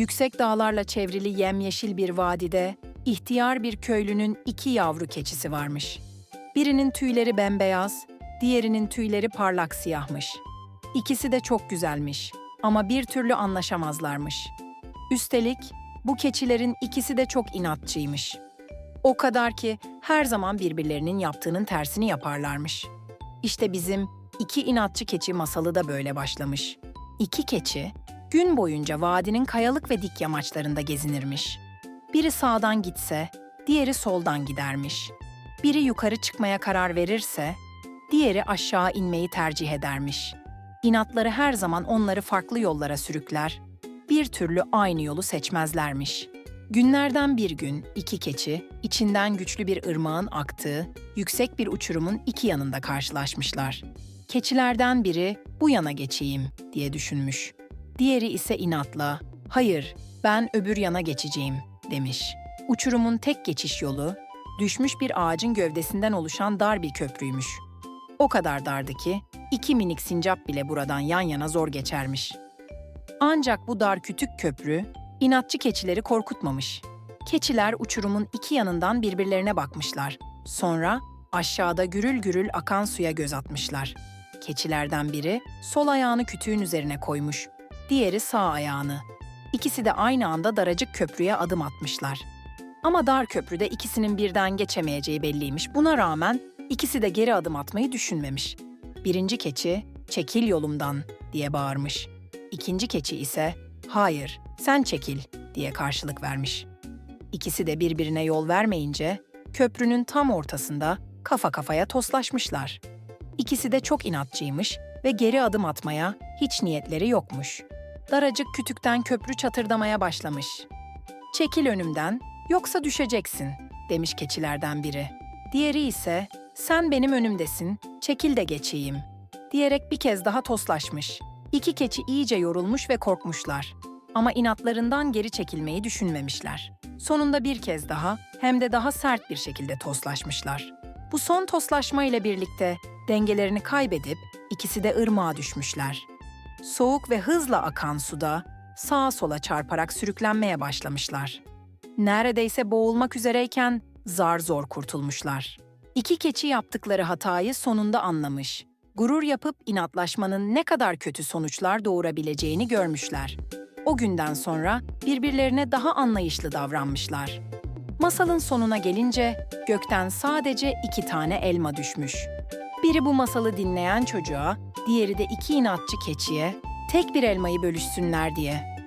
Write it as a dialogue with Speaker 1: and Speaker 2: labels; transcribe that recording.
Speaker 1: Yüksek dağlarla çevrili yemyeşil bir vadide ihtiyar bir köylünün iki yavru keçisi varmış. Birinin tüyleri bembeyaz, diğerinin tüyleri parlak siyahmış. İkisi de çok güzelmiş ama bir türlü anlaşamazlarmış. Üstelik bu keçilerin ikisi de çok inatçıymış. O kadar ki her zaman birbirlerinin yaptığının tersini yaparlarmış. İşte bizim iki inatçı keçi masalı da böyle başlamış. İki keçi gün boyunca vadinin kayalık ve dik yamaçlarında gezinirmiş. Biri sağdan gitse, diğeri soldan gidermiş. Biri yukarı çıkmaya karar verirse, diğeri aşağı inmeyi tercih edermiş. İnatları her zaman onları farklı yollara sürükler, bir türlü aynı yolu seçmezlermiş. Günlerden bir gün iki keçi, içinden güçlü bir ırmağın aktığı, yüksek bir uçurumun iki yanında karşılaşmışlar. Keçilerden biri bu yana geçeyim diye düşünmüş. Diğeri ise inatla, hayır ben öbür yana geçeceğim demiş. Uçurumun tek geçiş yolu, düşmüş bir ağacın gövdesinden oluşan dar bir köprüymüş. O kadar dardı ki iki minik sincap bile buradan yan yana zor geçermiş. Ancak bu dar kütük köprü inatçı keçileri korkutmamış. Keçiler uçurumun iki yanından birbirlerine bakmışlar. Sonra aşağıda gürül gürül akan suya göz atmışlar. Keçilerden biri sol ayağını kütüğün üzerine koymuş, diğeri sağ ayağını. İkisi de aynı anda daracık köprüye adım atmışlar. Ama dar köprüde ikisinin birden geçemeyeceği belliymiş. Buna rağmen ikisi de geri adım atmayı düşünmemiş. Birinci keçi, çekil yolumdan diye bağırmış. İkinci keçi ise, hayır, sen çekil diye karşılık vermiş. İkisi de birbirine yol vermeyince, köprünün tam ortasında kafa kafaya toslaşmışlar. İkisi de çok inatçıymış ve geri adım atmaya hiç niyetleri yokmuş. Daracık kütükten köprü çatırdamaya başlamış. Çekil önümden, yoksa düşeceksin, demiş keçilerden biri. Diğeri ise, sen benim önümdesin, çekil de geçeyim, diyerek bir kez daha toslaşmış. İki keçi iyice yorulmuş ve korkmuşlar. Ama inatlarından geri çekilmeyi düşünmemişler. Sonunda bir kez daha hem de daha sert bir şekilde toslaşmışlar. Bu son toslaşma ile birlikte dengelerini kaybedip ikisi de ırmağa düşmüşler. Soğuk ve hızla akan suda sağa sola çarparak sürüklenmeye başlamışlar. Neredeyse boğulmak üzereyken zar zor kurtulmuşlar. İki keçi yaptıkları hatayı sonunda anlamış. Gurur yapıp inatlaşmanın ne kadar kötü sonuçlar doğurabileceğini görmüşler. O günden sonra birbirlerine daha anlayışlı davranmışlar. Masalın sonuna gelince gökten sadece iki tane elma düşmüş. Biri bu masalı dinleyen çocuğa, diğeri de iki inatçı keçiye tek bir elmayı bölüşsünler diye.